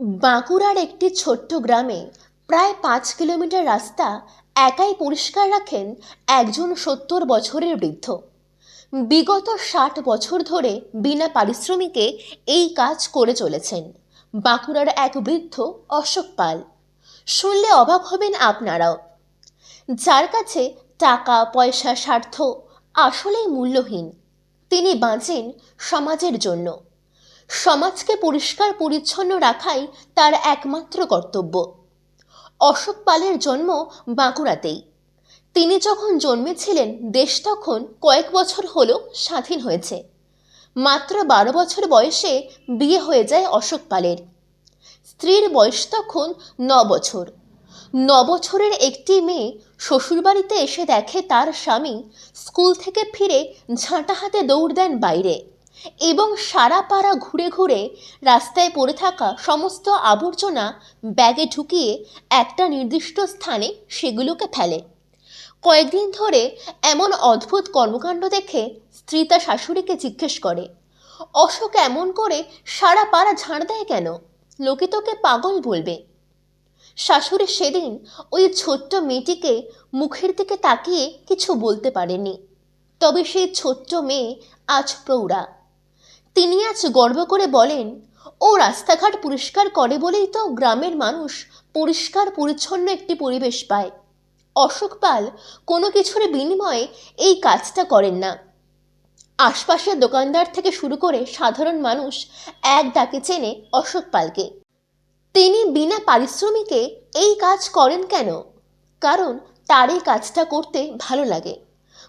বাঁকুড়ার একটি ছোট্ট গ্রামে প্রায় পাঁচ কিলোমিটার রাস্তা একাই পরিষ্কার রাখেন একজন সত্তর বছরের বৃদ্ধ। বিগত ষাট বছর ধরে বিনা পারিশ্রমিকে এই কাজ করে চলেছেন বাঁকুড়ার এক বৃদ্ধ অশোক পাল। শুনলে অবাক হবেন আপনারাও। যার কাছে টাকা, পয়সা, স্বার্থ আসলেই মূল্যহীন। তিনি বাঁচেন সমাজের জন্য। সমাজকে পরিষ্কার পরিচ্ছন্ন রাখাই তার একমাত্র কর্তব্য। অশোক পালের জন্ম বাঁকুড়াতেই। তিনি যখন জন্মেছিলেন, দেশ তখন কয়েক বছর হলো স্বাধীন হয়েছে। মাত্র বারো বছর বয়সে বিয়ে হয়ে যায় অশোক পালের। স্ত্রীর বয়স তখন ন বছর। ন বছরের একটি মেয়ে শ্বশুরবাড়িতে এসে দেখে তার স্বামী স্কুল থেকে ফিরে ঝাঁটা হাতে দৌড় দেন বাইরে। এবং সারা পাড়া ঘুরে ঘুরে রাস্তায় পড়ে থাকা সমস্ত আবর্জনা ব্যাগে ঢুকিয়ে একটা নির্দিষ্ট স্থানে সেগুলোকে ফেলে। কয়েকদিন ধরে এমন অদ্ভুত কর্মকাণ্ড দেখে স্ত্রী তার শাশুড়িকে জিজ্ঞেস করে, অশোক এমন করে সারা পাড়া ঝাড় দেয় কেন? লোকে তোকে পাগল বলবে। শাশুড়ি সেদিন ওই ছোট্ট মেয়েটিকে মুখের দিকে তাকিয়ে কিছু বলতে পারেনি তবে সেই ছোট্ট মেয়ে আজ প্রৌঢ়া। তিনি আজ গর্ব করে বলেন, ও রাস্তাঘাট পরিষ্কার করে বলেই তো গ্রামের মানুষ পরিষ্কার পরিচ্ছন্ন একটি পরিবেশ পায়। অশোক পাল কোনো কিছুর বিনিময়ে এই কাজটা করেন না। আশপাশের দোকানদার থেকে শুরু করে সাধারণ মানুষ এক ডাকে চেনে অশোক পালকে। তিনি বিনা পারিশ্রমিকে এই কাজ করেন কেন? কারণ তার এই কাজটা করতে ভালো লাগে।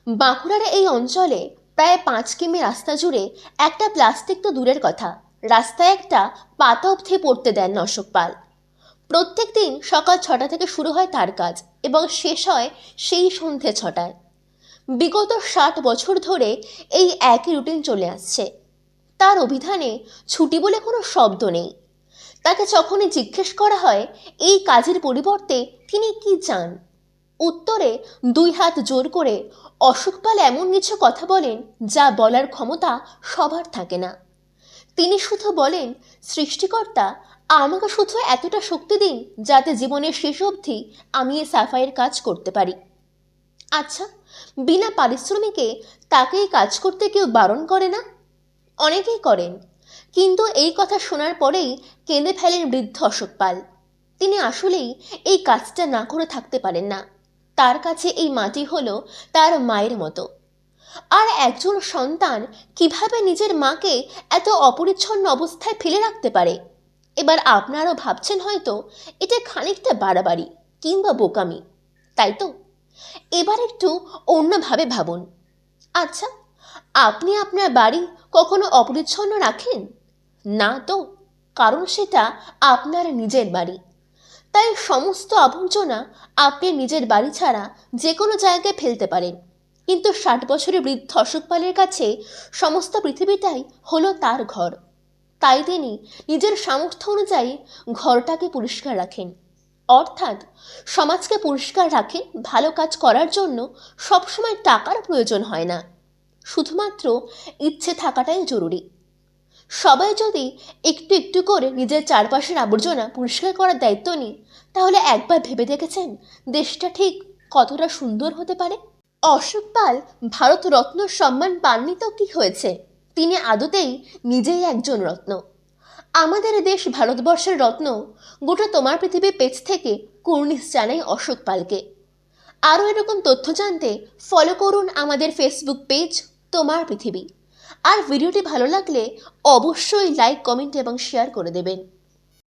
বাঁকুড়ার এই অঞ্চলে প্রায় পাঁচ কিমি রাস্তা জুড়ে একটা প্লাস্টিক তো দূরের কথা। রাস্তায় একটা পাতা অবধি পড়তে দেন অশোক পাল। প্রত্যেক দিন সকাল ছটা থেকে শুরু হয় তার কাজ এবং শেষ হয় সেই সন্ধে ছটায়। বিগত ষাট বছর ধরে এই একই রুটিন চলে আসছে। তার অভিধানে ছুটি বলে কোনো শব্দ নেই। তাকে যখনই জিজ্ঞেস করা হয়, এই কাজের পরিবর্তে তিনি কি চান? উত্তরে দুই হাত জোর করে অশোক পাল এমন কিছু কথা বলেন যা বলার ক্ষমতা সবার থাকে না। তিনি শুধু বলেন, সৃষ্টিকর্তা, আমাকে শুধু এতটা শক্তি দিন যাতে জীবনের শেষ অবধি আমি এই সাফাইয়ের কাজ করতে পারি। আচ্ছা বিনা পারিশ্রমিকে তাকে এই কাজ করতে কেউ বারণ করে না? অনেকেই করেন, কিন্তু এই কথা শোনার পরেই কেঁদে ফেলেন বৃদ্ধ অশোক পাল তিনি আসলেই এই কাজটা না করে থাকতে পারেন না। তার কাছে এই মাটি হলো তার মায়ের মতো। আর একজন সন্তান কীভাবে নিজের মাকে এত অপরিচ্ছন্ন অবস্থায় ফেলে রাখতে পারে? এবার আপনারাও ভাবছেন হয়তো এটা খানিকটা বাড়াবাড়ি কিংবা বোকামি, তাই তো? এবার একটু অন্যভাবে ভাবুন। আচ্ছা আপনি আপনার বাড়ি কখনো অপরিচ্ছন্ন রাখেন? না তো, কারণ সেটা আপনার নিজের বাড়ি। তাই সমস্ত আবর্জনা আপনি নিজের বাড়ি ছাড়া যে কোনো জায়গায় ফেলতে পারেন। কিন্তু ষাট বছরের বৃদ্ধ অশোক পালের কাছে সমস্ত পৃথিবীটাই হলো তার ঘর। তাই তিনি নিজের সামর্থ্য অনুযায়ী ঘরটাকে পরিষ্কার রাখেন। অর্থাৎ সমাজকে পরিষ্কার রাখেন ভালো কাজ করার জন্য সবসময় টাকার প্রয়োজন হয় না। শুধুমাত্র ইচ্ছে থাকাটাই জরুরি। সবাই যদি একটু একটু করে নিজের চারপাশের আবর্জনা পরিষ্কার করার দায়িত্ব নিই তাহলে একবার ভেবে দেখেছেন দেশটা ঠিক কতটা সুন্দর হতে পারে? অশোক পাল ভারত রত্ন সম্মান পাননি তো কি হয়েছে? তিনি আদতেই নিজেই একজন রত্ন। আমাদের দেশ ভারতবর্ষের রত্ন গোটা তোমার পৃথিবী পেজ থেকে কুর্নিশ জানাই অশোক পালকে। আরও এরকম তথ্য জানতে ফলো করুন আমাদের ফেসবুক পেজ তোমার পৃথিবী। আর ভিডিওটি ভালো লাগলে অবশ্যই লাইক কমেন্ট এবং শেয়ার করে দেবেন।